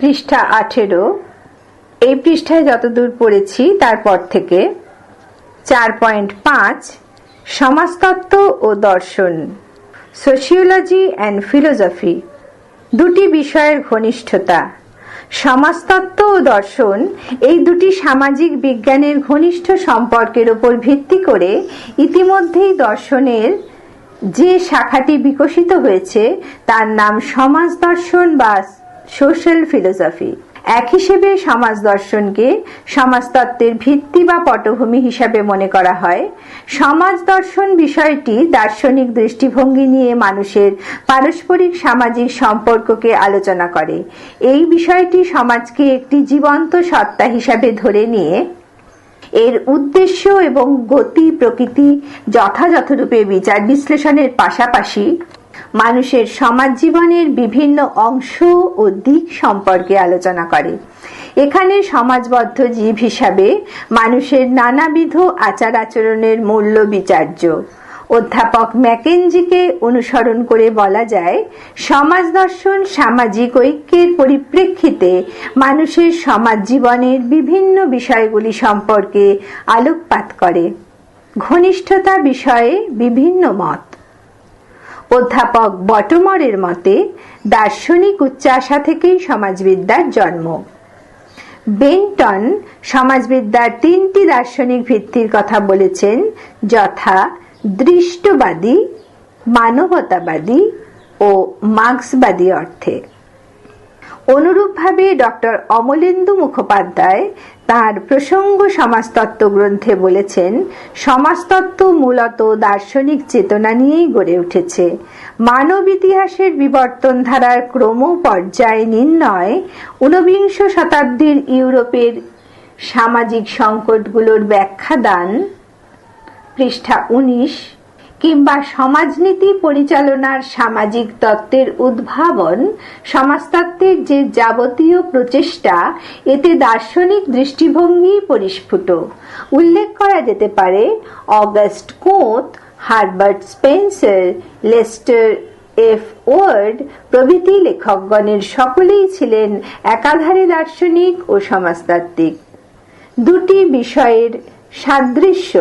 পৃষ্ঠা আঠেরো। এই পৃষ্ঠায় যতদূর পড়েছি, তারপর থেকে চার পয়েন্ট পাঁচ সমাজতত্ত্ব ও দর্শন, সোশিওলজি অ্যান্ড ফিলোসফি দুটি বিষয়ের ঘনিষ্ঠতা। সমাজতত্ত্ব ও দর্শন এই দুটি সামাজিক বিজ্ঞানের ঘনিষ্ঠ সম্পর্কের উপর ভিত্তি করে ইতিমধ্যেই দর্শনের যে শাখাটি বিকশিত হয়েছে, তার নাম সমাজ দর্শন বা সোশ্যাল ফিলোসফি। এক হিসেবে সমাজ দর্শনকে সমাজতত্ত্বের ভিত্তি বা পটভূমি হিসাবে মনে করা হয়। সমাজ দর্শন বিষয়টি দার্শনিক দৃষ্টিভঙ্গি নিয়ে মানুষের পারস্পরিক সামাজিক সম্পর্ককে আলোচনা করে। এই বিষয়টি সমাজকে একটি জীবন্ত সত্তা হিসাবে ধরে নিয়ে এর উদ্দেশ্য এবং গতি প্রকৃতি যথাযথরূপে বিচার বিশ্লেষণের পাশাপাশি মানুষের সমাজ জীবনের বিভিন্ন অংশ ও দিক সম্পর্কে আলোচনা করে। এখানে সমাজবদ্ধ জীব হিসাবে মানুষের নানাবিধ আচার আচরণের মূল্য বিচার্য। অধ্যাপক ম্যাকেনজিকে অনুসরণ করে বলা যায়, সমাজ দর্শন সামাজিক ঐক্যের পরিপ্রেক্ষিতে মানুষের সমাজ জীবনের বিভিন্ন বিষয়গুলি সম্পর্কে আলোকপাত করে। ঘনিষ্ঠতা বিষয়ে বিভিন্ন মত। অধ্যাপক বটমরের মতে, দার্শনিক উচ্চাশা থেকেই সমাজবিদ্যার জন্ম। বেন্টন সমাজবিদ্যার তিনটি দার্শনিক ভিত্তির কথা বলেছেন, যথা দৃষ্টবাদী, মানবতাবাদী ও মার্ক্সবাদী অর্থে। অনুরূপভাবে ডক্টর অমলেন্দু মুখোপাধ্যায় তার প্রসঙ্গ সমাজতত্ত্ব গ্রন্থে বলেছেন, সমাজতত্ত্ব মূলত দার্শনিক চেতনা নিয়েই গড়ে উঠেছে। মানব ইতিহাসের বিবর্তন ধারার ক্রম পর্যায়ে নির্ণয় ঊনবিংশ শতাব্দীর ইউরোপের সামাজিক সংকটগুলোর ব্যাখ্যা দান পৃষ্ঠা উনিশ কিংবা সমাজনীতি পরিচালনার সামাজিক তত্ত্বের উদ্ভাবন সমাজতত্ত্বের যে যাবতীয় প্রচেষ্টা, এতে দার্শনিক দৃষ্টিভঙ্গি পরিস্ফুট। উল্লেখ করা যেতে পারে August Comte, Herbert Spencer Lester F Ward প্রভৃতি লেখকগণের সকলেই ছিলেন একাধারে দার্শনিক ও সমাজতাত্ত্বিক। দুটি বিষয়ের সাদৃশ্য।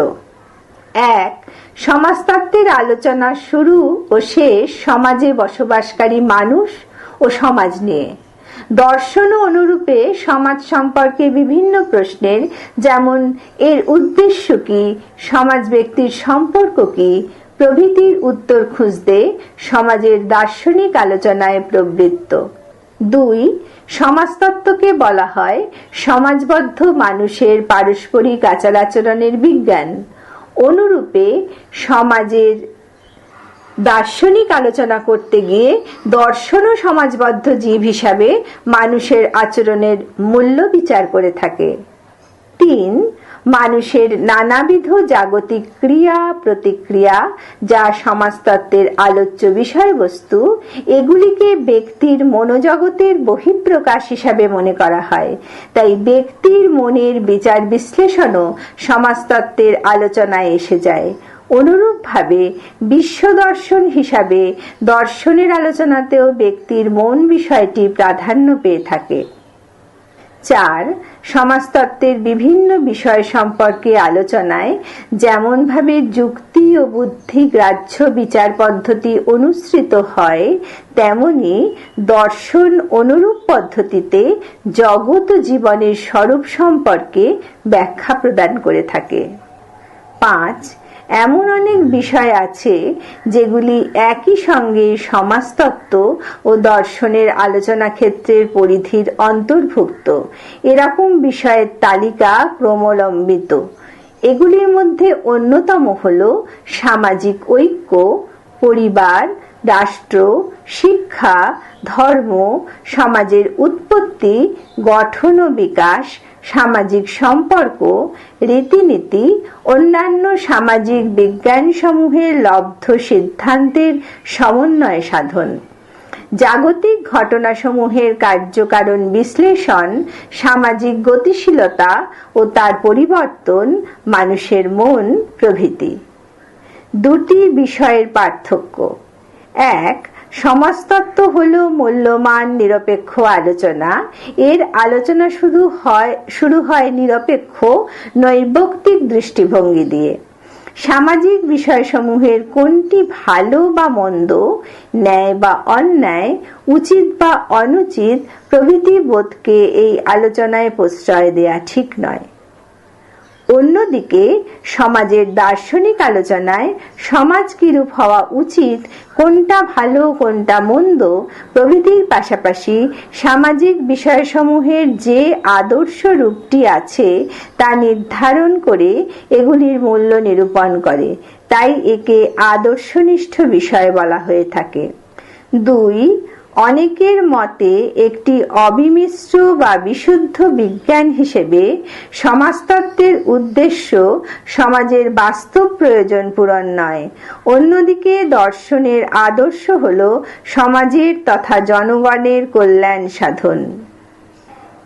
এক সমাজতত্ত্বের আলোচনা শুরু ও শেষ সমাজে বসবাসকারী মানুষ ও সমাজ নিয়ে। দর্শন অনুরূপে সমাজ সম্পর্কে বিভিন্ন প্রশ্নের, যেমন, এর উদ্দেশ্য কি, সমাজ ব্যক্তির সম্পর্ক কি, প্রভৃতির উত্তর খুঁজতে সমাজের দার্শনিক আলোচনায় প্রবৃত্ত। দুই, সমাজতত্ত্বকে বলা হয় সমাজবদ্ধ মানুষের পারস্পরিক আচার আচরণের বিজ্ঞান। অনুরূপে সমাজের দার্শনিক আলোচনা করতে গিয়ে দর্শন ও সমাজবদ্ধ জীব হিসাবে মানুষের আচরণের মূল্য বিচার করে থাকে। তিন, মানুষের নানাবিধ জাগতিক ক্রিয়া, প্রতিক্রিয়া, যা সমাজতত্ত্বের আলোচ্য বিষয়বস্তু, এগুলিকে ব্যক্তির মনোজগতের বহিঃপ্রকাশ হিসাবে মনে করা হয়। তাই ব্যক্তির মনের বিচার বিশ্লেষণও সমাজতত্ত্বের আলোচনায় এসে যায়। অনুরূপভাবে বিশ্ব দর্শন হিসাবে দর্শনের আলোচনাতেও ব্যক্তির মন বিষয়টি প্রাধান্য পেয়ে থাকে। চার সমাজতত্ত্বের বিভিন্ন বিষয় সম্পর্কে আলোচনায় যেমনভাবে যুক্তি ও বুদ্ধি গ্রাহ্য বিচার পদ্ধতি অনুসৃত হয়, তেমনি দর্শন অনুরূপ পদ্ধতিতে জগৎ জীবনের স্বরূপ সম্পর্কে ব্যাখ্যা প্রদান করে থাকে। পাঁচ এমন অনেক বিষয় আছে যেগুলি একই সঙ্গে সমাজতত্ত্ব ও দর্শনের আলোচনা ক্ষেত্রের পরিধির অন্তর্ভুক্ত। এরকম বিষয়ের তালিকা ক্রমলম্বিত। এগুলির মধ্যে অন্যতম হল সামাজিক ঐক্য, পরিবার, রাষ্ট্র, শিক্ষা, ধর্ম, সমাজের উৎপত্তি, গঠন ও বিকাশ সামাজিক সম্পর্ক, রীতিনীতি, অন্যান্য সামাজিক বিজ্ঞানসমূহের লব্ধ সিদ্ধান্তের সমন্বয় সাধন। জাগতিক ঘটনাসমূহের কার্যকারণ বিশ্লেষণ, সামাজিক গতিশীলতা ও তার পরিবর্তন মানুষের মন প্রভৃতি। দুটি বিষয়ের পার্থক্য। এক সমাজতত্ত্ব হল মূল্যমান নিরপেক্ষ আলোচনা। এর আলোচনা শুধু হয়, শুরু হয় নিরপেক্ষ নৈবক্তিক দৃষ্টিভঙ্গি দিয়ে। সামাজিক বিষয়সমূহের কোনটি ভালো বা মন্দ, ন্যায় বা অন্যায়, উচিত বা অনুচিত, প্রভৃতি বোধকে এই আলোচনায় প্রশ্রয় দেয়া ঠিক নয়। অন্যদিকে, সমাজের দার্শনিক আলোচনায় সমাজ কিরূপ হওয়া উচিত, কোনটা ভালো, কোনটা মন্দ, প্রভৃতির পাশাপাশি সামাজিক বিষয়সমূহের যে আদর্শ রূপটি আছে, তা নির্ধারণ করে এগুলির মূল্য নিরূপণ করে। তাই একে আদর্শনিষ্ঠ বিষয় বলা হয়ে থাকে। দুই অনেকের মতে একটি অবিমিশ্র বা বিশুদ্ধ বিজ্ঞান হিসেবে সমাজতত্ত্বের উদ্দেশ্য সমাজের বাস্তব প্রয়োজন পূরণ নয়। অন্যদিকে দর্শনের আদর্শ হল সমাজের তথা জনগণের কল্যাণ সাধন।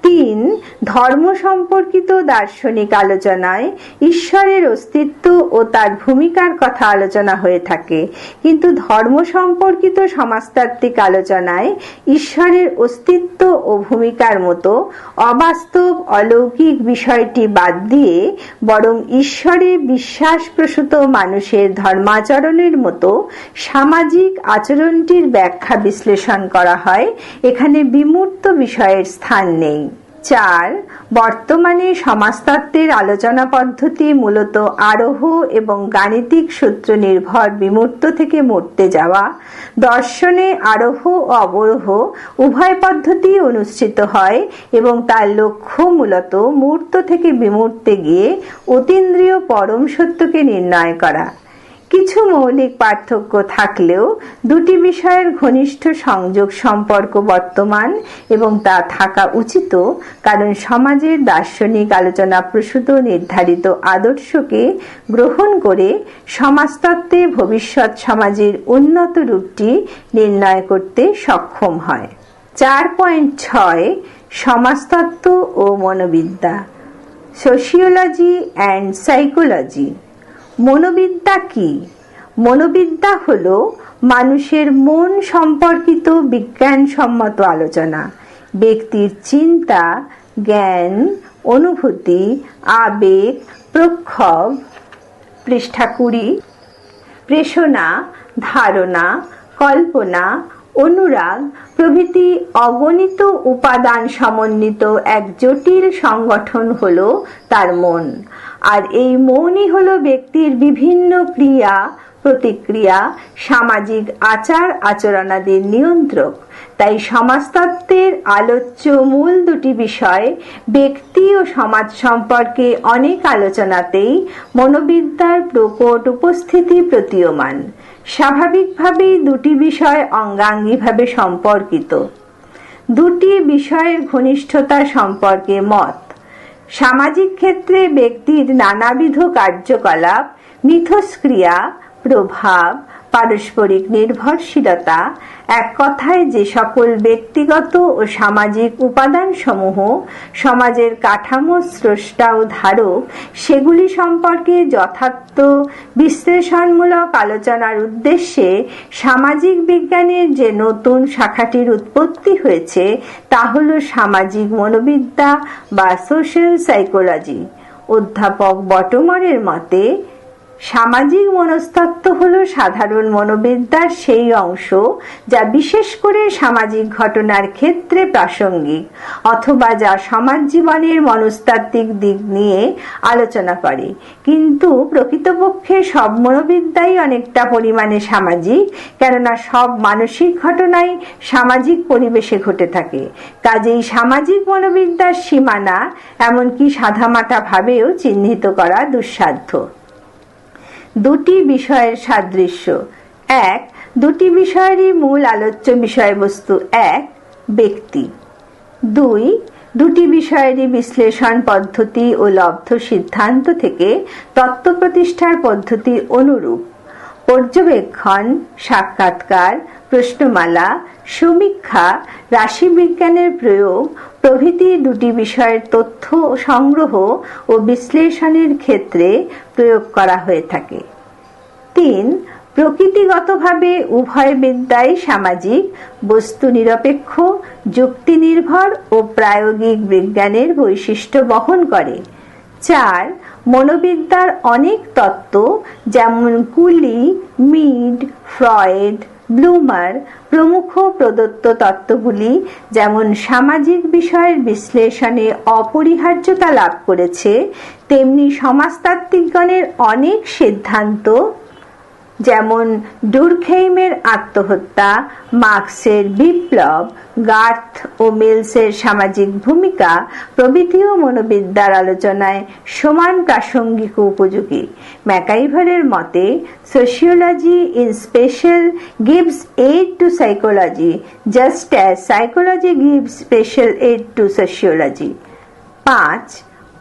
তিন, ধর্ম সম্পর্কিত দার্শনিক আলোচনায় ঈশ্বরের অস্তিত্ব ও তার ভূমিকার কথা আলোচনা হয়ে থাকে। কিন্তু ধর্ম সম্পর্কিত সমাজতাত্ত্বিক আলোচনায় ঈশ্বরের অস্তিত্ব ও ভূমিকার মতো অবাস্তব অলৌকিক বিষয়টি বাদ দিয়ে বরং ঈশ্বরে বিশ্বাস প্রসূত মানুষের ধর্মাচরণের মতো সামাজিক আচরণটির ব্যাখ্যা বিশ্লেষণ করা হয়। এখানে বিমূর্ত বিষয়ের স্থান নেই। চার বর্তমানে সমাজতত্ত্বের আলোচনা পদ্ধতি মূলত আরোহ এবং গাণিতিক সূত্র নির্ভর বিমূর্ত থেকে মরতে যাওয়া, দর্শনে আরোহ ও অবরোহ উভয় পদ্ধতি অনুষ্ঠিত হয় এবং তার লক্ষ্য মূলত মূর্ত থেকে বিমূর্তে গিয়ে অতীন্দ্রিয় পরম সত্যকে নির্ণয় করা। কিছু মৌলিক পার্থক্য থাকলেও দুটি বিষয়ের ঘনিষ্ঠ সংযোগ সম্পর্ক বর্তমান এবং তা থাকা উচিত, কারণ সমাজের দার্শনিক আলোচনা প্রসূত নির্ধারিত আদর্শকে গ্রহণ করে সমাজতত্ত্বে ভবিষ্যৎ সমাজের উন্নত রূপটি নির্ণয় করতে সক্ষম হয়। চার পয়েন্ট ছয়, সমাজতত্ত্ব ও মনোবিদ্যা। Sociology and psychology. মনোবিদ্যা কি? মনোবিদ্যা হল মানুষের মন সম্পর্কিত বিজ্ঞানসম্মত আলোচনা। ব্যক্তির চিন্তা, জ্ঞান, অনুভূতি, আবেগ, প্রক্ষোভ, পৃষ্ঠা কুড়ি, প্রেষণা, ধারণা, কল্পনা, অনুরাগ প্রভৃতি অগণিত উপাদান সমন্বিত এক জটিল সংগঠন হল তার মন। আর এই মনই হলো ব্যক্তির বিভিন্ন ক্রিয়া, প্রতিক্রিয়া, সামাজিক আচার, আচরণাদির নিয়ন্ত্রক। তাই সমাজতত্ত্বের আলোচ্য মূল দুটি বিষয় ব্যক্তি ও সমাজ সম্পর্কে অনেক আলোচনাতেই মনোবিদ্যার প্রকট উপস্থিতি প্রতীয়মান। স্বাভাবিকভাবেই দুটি বিষয় অঙ্গাঙ্গিভাবে সম্পর্কিত। দুটি বিষয়ের ঘনিষ্ঠতা সম্পর্কে মত। সামাজিক ক্ষেত্রে ব্যক্তির নানাবিধ কার্যকলাপ মিথস্ক্রিয়া প্রভাব পারস্পরিক নির্ভরশীলতা, এক কথায় যে সকল ব্যক্তিগত ও সামাজিক উপাদানসমূহ সমাজের কাঠামো, স্রষ্টা ও ধারক, সেগুলি সম্পর্কে যথার্থ বিশ্লেষণমূলক আলোচনার উদ্দেশ্যে সামাজিক বিজ্ঞানের যে নতুন শাখাটির উৎপত্তি হয়েছে, তা হল সামাজিক মনোবিদ্যা বা সোশ্যাল সাইকোলজি। অধ্যাপক বটমরের মতে সামাজিক মনস্তত্ত্ব হল সাধারণ মনোবিদ্যার সেই অংশ যা বিশেষ করে সামাজিক ঘটনার ক্ষেত্রে প্রাসঙ্গিক, অথবা যা সমাজ জীবনের মনস্তাত্ত্বিক দিক নিয়ে আলোচনা করে। কিন্তু প্রকৃতপক্ষে সব মনোবিদ্যাই অনেকটা পরিমাণে সামাজিক, কেননা সব মানসিক ঘটনাই সামাজিক পরিবেশে ঘটে থাকে। কাজেই সামাজিক মনোবিদ্যার সীমানা এমনকি সাধামাটা ভাবেও চিহ্নিত করা দুঃসাধ্য। দুটি বিষয়ের সাদৃশ্য। এক, দুটি বিষয়েরই মূল আলোচ্য বিষয়বস্তু। এক, ব্যক্তি। দুই, দুটি বিষয়েরই বিশ্লেষণ পদ্ধতি ও লব্ধ সিদ্ধান্ত থেকে তত্ত্ব প্রতিষ্ঠার পদ্ধতি অনুরূপ। পর্যবেক্ষণ, সাক্ষাৎকার, প্রশ্নমালা, সমীক্ষা, রাশিবিজ্ঞানের প্রয়োগ প্রভৃতি দুটি বিষয়ের তথ্য সংগ্রহ ও বিশ্লেষণের ক্ষেত্রে প্রয়োগ করা হয়ে থাকে। তিন, প্রকৃতিগতভাবে উভয় বিদ্যাই সামাজিক, বস্তু নিরপেক্ষ, যুক্তি নির্ভর ও প্রায়োগিক বিজ্ঞানের বৈশিষ্ট্য বহন করে। চার, মনোবিদ্যার অনেক তত্ত্ব, যেমন কুলি, মিড, ফ্রয়েড ব্লুমার প্রমুখ প্রদত্ত তত্ত্বগুলি, যেমন সামাজিক বিষয়ের বিশ্লেষণে অপরিহার্যতা লাভ করেছে, তেমনি সমাজতাত্ত্বিকগণের অনেক সিদ্ধান্ত যেমন ডুরখেইমের আত্মহত্যা, মার্কসের বিপ্লব, গার্থ ও মিলসের সামাজিক ভূমিকা প্রভৃতিও মনোবিদ্যার আলোচনায় সমান প্রাসঙ্গিক উপযোগী। ম্যাকাইভারের মতে, sociology in special gives aid to psychology, just as psychology gives special aid to sociology. পাঁচ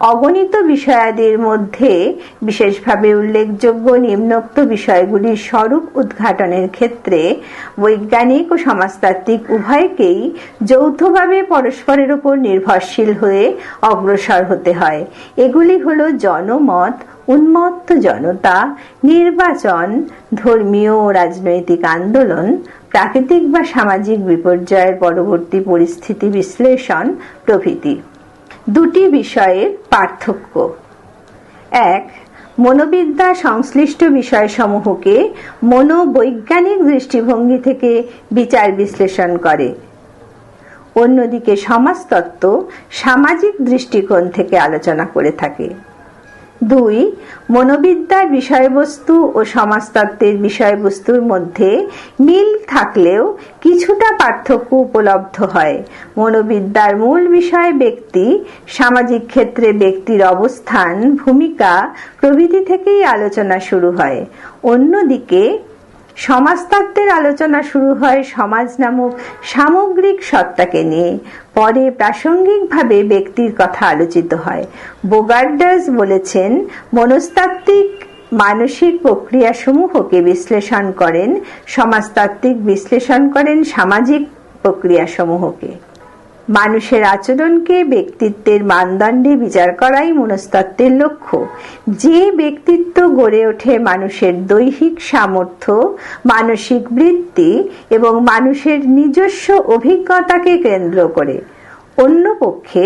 অগণিত বিষয়াদির মধ্যে বিশেষভাবে উল্লেখযোগ্য নিম্নোক্ত বিষয়গুলির স্বরূপ উদ্ঘাটনের ক্ষেত্রে বৈজ্ঞানিক ও সমাজতাত্ত্বিক উভয়কেই যৌথভাবে পরস্পরের উপর নির্ভরশীল হয়ে অগ্রসর হতে হয়। এগুলি হল জনমত, উন্মত্ত জনতা, নির্বাচন, ধর্মীয় ও রাজনৈতিক আন্দোলন, প্রাকৃতিক বা সামাজিক বিপর্যয়ের পরবর্তী পরিস্থিতি বিশ্লেষণ প্রভৃতি। দুটি বিষয়ের পার্থক্য। এক, মনোবিদ্যা সংশ্লিষ্ট বিষয়সমূহকে মনোবৈজ্ঞানিক দৃষ্টিভঙ্গি থেকে বিচার বিশ্লেষণ করে। অন্যদিকে সমাজতত্ত্ব সামাজিক দৃষ্টিকোণ থেকে আলোচনা করে থাকে। দুই, মনোবিদ্যার বিষয়বস্তু ও সমাজতত্ত্বের বিষয়বস্তুর মধ্যে মিল থাকলেও কিছুটা পার্থক্য উপলব্ধ হয়। মনোবিদ্যার মূল বিষয় ব্যক্তি, সামাজিক ক্ষেত্রে ব্যক্তির অবস্থান, ভূমিকা প্রভৃতি থেকেই আলোচনা শুরু হয়। অন্যদিকে সমাজতত্ত্বের আলোচনা শুরু হয় সমাজ নামক সামগ্রিক সত্তাকে নিয়ে। পরে প্রাসঙ্গিকভাবে ব্যক্তির কথা আলোচিত হয়। বোগার্ডাস বলেছেন, মনস্তাত্ত্বিক মানসিক প্রক্রিয়াসমূহকে বিশ্লেষণ করেন, সমাজতাত্ত্বিক বিশ্লেষণ করেন সামাজিক প্রক্রিয়াসমূহকে। মানুষের আচরণকে ব্যক্তিত্বের মানদণ্ডে বিচার করাই মনস্তত্ত্বের লক্ষ্য। যে ব্যক্তিত্ব গড়ে ওঠে মানুষের দৈহিক সামর্থ্য, মানসিক বৃত্তি এবং মানুষের নিজস্ব অভিজ্ঞতাকে কেন্দ্র করে। অন্যপক্ষে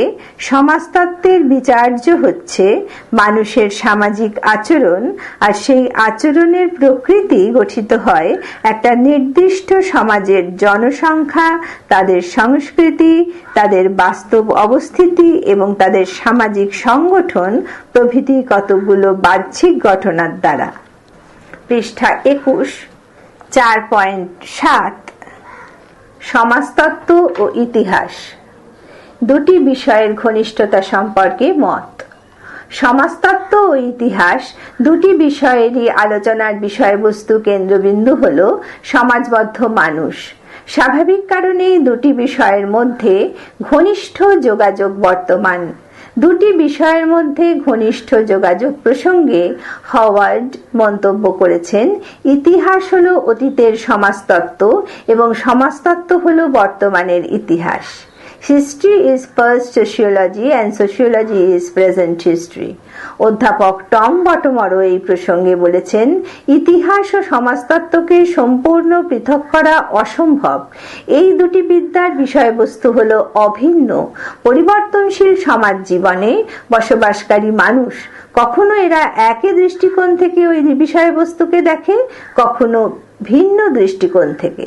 সমাজতত্ত্বের বিচার্য হচ্ছে মানুষের সামাজিক আচরণ, আর সেই আচরণের প্রকৃতি গঠিত হয় একটা নির্দিষ্ট সমাজের জনসংখ্যা, তাদের সংস্কৃতি, তাদের বাস্তব অবস্থিতি এবং তাদের সামাজিক সংগঠন প্রভৃতি কতগুলো বাহ্যিক ঘটনার দ্বারা। পৃষ্ঠা একুশ, চার পয়েন্ট সাত, সমাজতত্ত্ব ও ইতিহাস। দুটি বিষয়ের ঘনিষ্ঠতা সম্পর্কে মত। সমাজতত্ত্ব ও ইতিহাস দুটি বিষয়েরই আলোচনার বিষয়বস্তু কেন্দ্রবিন্দু হল সমাজবদ্ধ মানুষ। স্বাভাবিক কারণেই দুটি বিষয়ের মধ্যে ঘনিষ্ঠ যোগাযোগ বর্তমান। দুটি বিষয়ের মধ্যে ঘনিষ্ঠ যোগাযোগ প্রসঙ্গে হওয়ার্ড মন্তব্য করেছেন, ইতিহাস হল অতীতের সমাজতত্ত্ব এবং সমাজতত্ত্ব হল বর্তমানের ইতিহাস। History is past sociology and sociology is present history অধ্যাপক টম বটমরও এই প্রসঙ্গে বলেছেন, ইতিহাস ও সমাজতত্ত্বকে সম্পূর্ণ পৃথক করা অসম্ভব। এই দুটি বিদ্যার বিষয়বস্তু হল অভিন্ন। পরিবর্তনশীল সমাজ জীবনে বসবাসকারী মানুষ কখনো এরা একই দৃষ্টিকোণ থেকে ওই বিষয়বস্তুকে দেখে, কখনো ভিন্ন দৃষ্টিকোণ থেকে।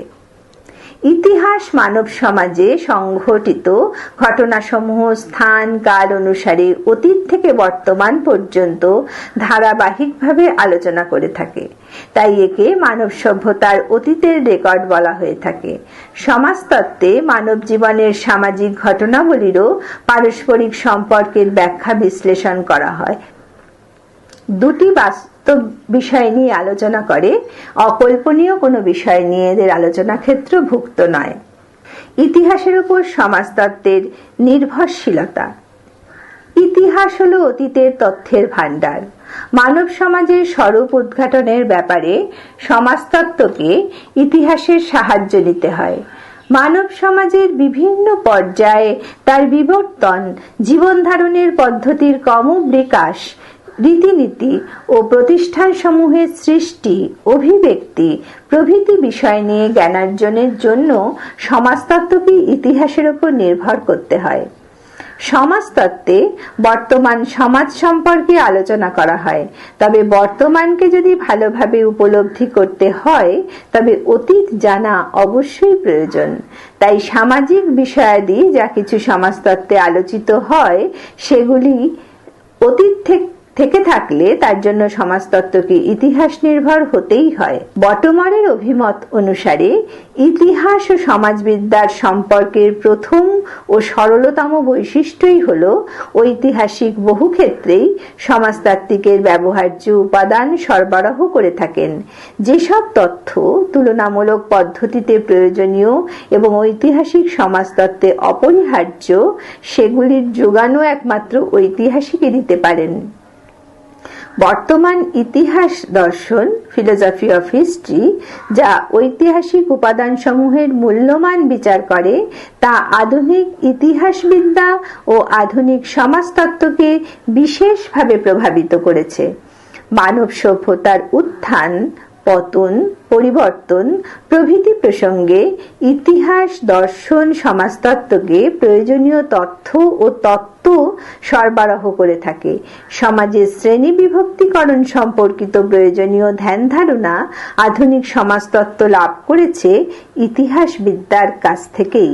ইতিহাস মানব সমাজে সংঘটিত ঘটনাসমূহ, স্থান, কাল অনুসারে অতীত থেকে বর্তমান পর্যন্ত ধারাবাহিকভাবে আলোচনা করে থাকে। তাই একে মানব সভ্যতার অতীতের রেকর্ড বলা হয়ে থাকে। সমাজতত্ত্বে মানব জীবনের সামাজিক ঘটনাবলীরও পারস্পরিক সম্পর্কের ব্যাখ্যা বিশ্লেষণ করা হয়। দুটি বাস্তব বিষয় নিয়ে আলোচনা করে, অকল্পনীয় কোনো বিষয় নিয়ে এদের আলোচনা ক্ষেত্র ভুক্ত নয়। ইতিহাসের উপর সমাজতত্ত্বের নির্ভরশীলতা। ইতিহাস হলো অতীতের তথ্যের ভাণ্ডার। মানব সমাজের স্বরূপ উদ্ঘাটনের ব্যাপারে সমাজতত্ত্বকে ইতিহাসের সাহায্য নিতে হয়। মানব সমাজের বিভিন্ন পর্যায়ে তার বিবর্তন জীবন ধারণের পদ্ধতির কম বিকাশ রীতিনীতি ও প্রতিষ্ঠানসমূহের সৃষ্টি অভিব্যক্তি প্রভৃতি বিষয় নিয়ে জ্ঞানার্জনের জন্য সমাজতত্ত্বকে ইতিহাসের উপর নির্ভর করতে হয়। সমাজতত্ত্বে বর্তমান সমাজ সম্পর্কে আলোচনা করা হয়। তবে বর্তমানকে যদি ভালোভাবে উপলব্ধি করতে হয়, তবে অতীত জানা অবশ্যই প্রয়োজন। তাই সামাজিক বিষয়াদি যা কিছু সমাজতত্ত্বে আলোচিত হয়, সেগুলি অতীত থেকে থেকে থাকলে তার জন্য সমাজতত্ত্বকে ইতিহাস নির্ভর হতেই হয়। বটমারের অভিমত অনুসারে ইতিহাস ও সমাজবিদ্যার সম্পর্কের প্রথম ও সরলতম বৈশিষ্ট্যই হল ঐতিহাসিক বহু ক্ষেত্রেই সমাজতাত্ত্বিকের ব্যবহার্য উপাদান সরবরাহ করে থাকেন। যেসব তথ্য তুলনামূলক পদ্ধতিতে প্রয়োজনীয় এবং ঐতিহাসিক সমাজতত্ত্বে অপরিহার্য, সেগুলির যোগানও একমাত্র ঐতিহাসিকই দিতে পারেন। বর্তমান ইতিহাস দর্শন ফিলোজফি অফ হিস্ট্রি যা ঐতিহাসিক উপাদানসমূহের মূল্যমান বিচার করে, তা আধুনিক ইতিহাসবিদ্যা ও আধুনিক সমাজতত্ত্বকে বিশেষভাবে প্রভাবিত করেছে। মানব সভ্যতার উত্থান পতন, পরিবর্তন, প্রভৃতি প্রসঙ্গে ইতিহাস, দর্শন, সমাজতত্ত্বকে প্রয়োজনীয় তথ্য ও তত্ত্ব সরবরাহ করে থাকে। সমাজের শ্রেণি বিভক্তিকরণ সম্পর্কিত প্রয়োজনীয় ধ্যান ধারণা আধুনিক সমাজতত্ত্ব লাভ করেছে ইতিহাসবিদ্যার কাছ থেকেই।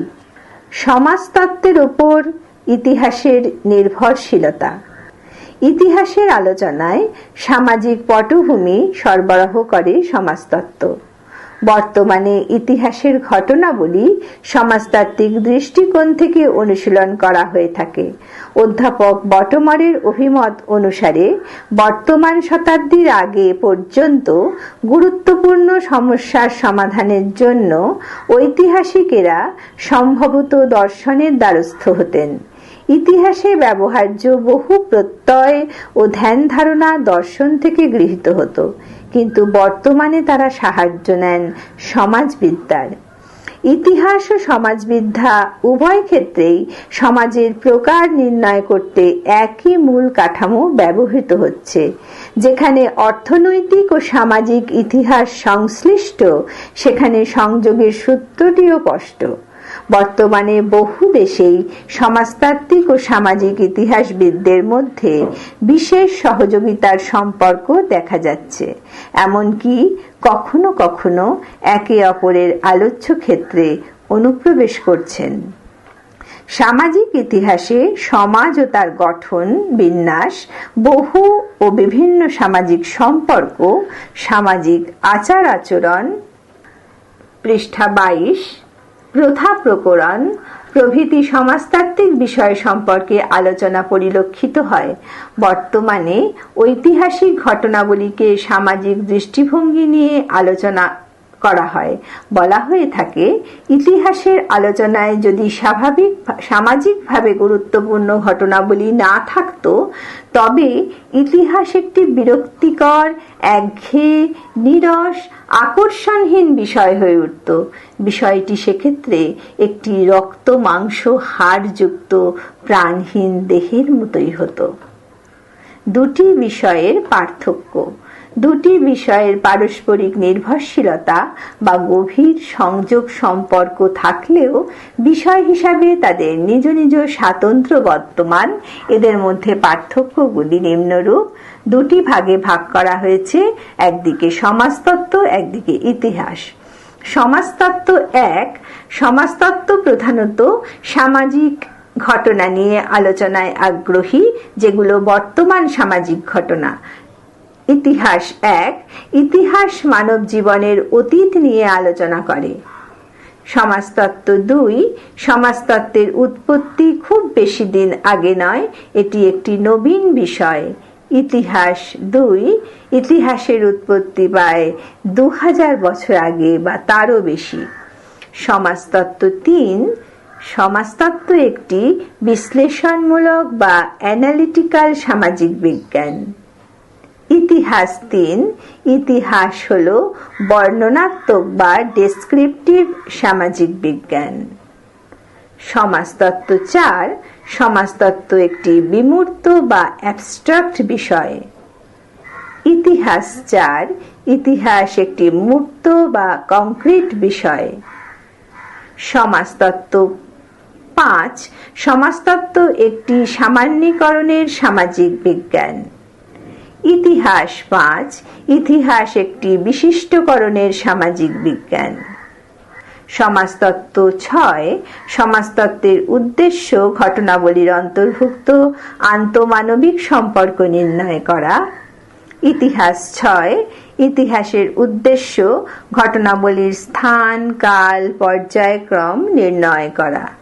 সমাজতত্ত্বের ওপর ইতিহাসের নির্ভরশীলতা। ইতিহাসের আলোচনায় সামাজিক পটভূমি সরবরাহ করে সমাজতত্ত্ব। বর্তমানে ইতিহাসের ঘটনাবলী সমাজতাত্ত্বিক দৃষ্টিকোণ থেকে অনুশীলন করা হয়ে থাকে। অধ্যাপক বটমারের অভিমত অনুসারে বর্তমান শতাব্দীর আগে পর্যন্ত গুরুত্বপূর্ণ সমস্যার সমাধানের জন্য ঐতিহাসিকেরা সম্ভবত দর্শনের দ্বারস্থ হতেন। ইতিহাসে ব্যবহার্য বহু প্রত্যয় ও ধ্যান ধারণা দর্শন থেকে গৃহীত হতো, কিন্তু বর্তমানে তারা সাহায্য নেন সমাজবিদ্যার। ইতিহাস ও সমাজবিদ্যা উভয় ক্ষেত্রেই সমাজের প্রকার নির্ণয় করতে একই মূল কাঠামো ব্যবহৃত হচ্ছে, যেখানে অর্থনৈতিক ও সামাজিক ইতিহাস সংশ্লিষ্ট, সেখানে সংযোগের সূত্রটিও স্পষ্ট। বর্তমানে বহু দেশেই সমাজতাত্ত্বিক ও সামাজিক ইতিহাসবিদদের মধ্যে বিশেষ সহযোগিতার সম্পর্ক দেখা যাচ্ছে। এমনকি কখনো কখনো একে অপরের আলোচ্য ক্ষেত্রে অনুপ্রবেশ করছেন। সামাজিক ইতিহাসে সমাজ ও তার গঠন, বিন্যাস, বহু ও বিভিন্ন সামাজিক সম্পর্ক, সামাজিক আচার আচরণ পৃষ্ঠা বাইশ প্রথা প্রকরণ, প্রভৃতি সমাজতাত্ত্বিক বিষয় সম্পর্কে আলোচনা পরিলক্ষিত হয়। বর্তমানে ঐতিহাসিক ঘটনাবলীকে সামাজিক দৃষ্টিভঙ্গি নিয়ে আলোচনা করা হয়। বলা হয়ে থাকে, ইতিহাসের আলোচনায় যদি স্বাভাবিক সামাজিকভাবে গুরুত্বপূর্ণ ঘটনাবলী না থাকত, তবে ইতিহাস একটি বিরক্তিকর, একঘেয়ে, নিরস, আকর্ষণহীন বিষয় হয়ে উঠত। বিষয়টি সেক্ষেত্রে একটি রক্ত মাংস হাড়যুক্ত প্রাণহীন দেহের মতোই হতো। দুটি বিষয়ের পার্থক্য। দুটি বিষয়ের পারস্পরিক নির্ভরশীলতা বা গভীর সংযোগ সম্পর্ক থাকলেও বিষয় হিসাবে তাদের নিজ নিজ স্বাতন্ত্র বর্তমান। এদের মধ্যে পার্থক্যগুলি নিম্নরূপ। দুটি ভাগে ভাগ করা হয়েছে, একদিকে সমাজতত্ত্ব, একদিকে ইতিহাস। সমাজতত্ত্ব এক, সমাজতত্ত্ব প্রধানত সামাজিক ঘটনা নিয়ে আলোচনায় আগ্রহী, যেগুলো বর্তমান সামাজিক ঘটনা। ইতিহাস এক, ইতিহাস মানব জীবনের অতীত নিয়ে আলোচনা করে। সমাজতত্ত্ব দুই, সমাজতত্ত্বের উৎপত্তি খুব বেশি দিন আগে নয়, এটি একটি নবীন বিষয়। ইতিহাস দুই, ইতিহাসের উৎপত্তি পায় দু হাজার বছর আগে বা তারও বেশি। সমাজতত্ত্ব তিন, সমাজতত্ত্ব একটি বিশ্লেষণমূলক বা অ্যানালিটিক্যাল সামাজিক বিজ্ঞান। ইতিহাস তিন, ইতিহাস হল বর্ণনাত্মক বা ডেসক্রিপটিভ সামাজিক বিজ্ঞান। সমাজতত্ত্ব চার, সমাজতত্ত্ব একটি বিমূর্ত বা অ্যাবস্ট্রাক্ট বিষয়। ইতিহাস চার, ইতিহাস একটি মূর্ত বা কংক্রিট বিষয়। সমাজতত্ত্ব পাঁচ, সমাজতত্ত্ব একটি সামান্যীকরণের সামাজিক বিজ্ঞান। ইতিহাস পাঁচ ইতিহাস একটি বিশিষ্টকরণের সামাজিক বিজ্ঞান। সমাজতত্ত্ব ছয়, সমাজতত্ত্বের উদ্দেশ্য ঘটনাবলীর অন্তর্ভুক্ত, আন্তমানবিক সম্পর্ক নির্ণয় করা। ইতিহাস ছয়, ইতিহাসের উদ্দেশ্য ঘটনাবলীর স্থান, কাল, পর্যায়ক্রম নির্ণয় করা।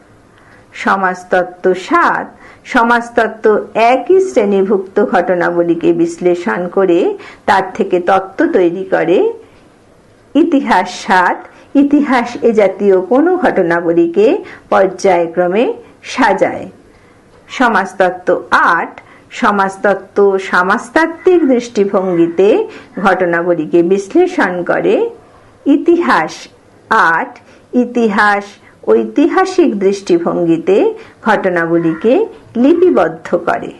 সমাজতত্ত্ব সাত। সমাজতত্ত্ব একই শ্রেণীভুক্ত ঘটনাবলীকে বিশ্লেষণ করে তার থেকে তত্ত্ব তৈরি করে। ইতিহাস সাত। ইতিহাস এ জাতীয় কোনো ঘটনাবলীকে পর্যায়ক্রমে সাজায়। সমাজতত্ত্ব আট। সমাজতত্ত্ব সমাজতাত্ত্বিক দৃষ্টিভঙ্গিতে ঘটনাবলীকে বিশ্লেষণ করে। ইতিহাস আট। ইতিহাস ঐতিহাসিক দৃষ্টিভঙ্গিতে ঘটনাগুলিকে লিপিবদ্ধ করে।